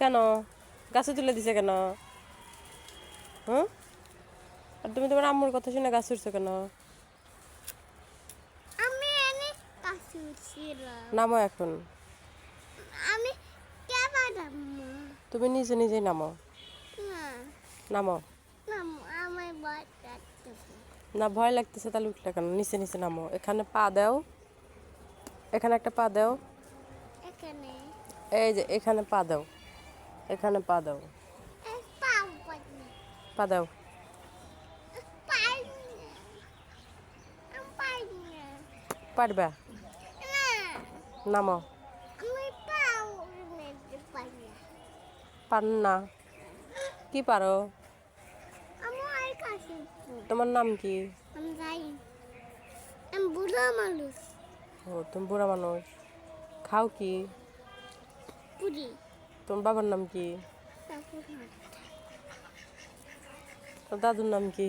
কেন? গাছে তুলে দিছে কেন? হুম? আর তুমি তোমার আম্মুর কথা শুনে গাছ উঠছো কেন? আমি এনে কাছে উঠছিলাম নামো এখন। আমি কে পারলাম তুমি নিজে নিজেই নামো। নামো। না ভয় লাগতেছে তাহলে উঠলে কেন? নিচে নিচে নামো। এখানে পা দাও। এখানে একটা পা দাও। এই যে এখানে পা দাও। এখানে পা দাও। পা দাও। পারবা? না নামো আমি পাও নিতে পারি পার না কি পারো? তোমার নাম কি? বুড়ো মানুষ ও, তুমি বুড়া মানুষ। খাও কি? তোমার বাবার নাম কি? তোর দাদুর নাম কি?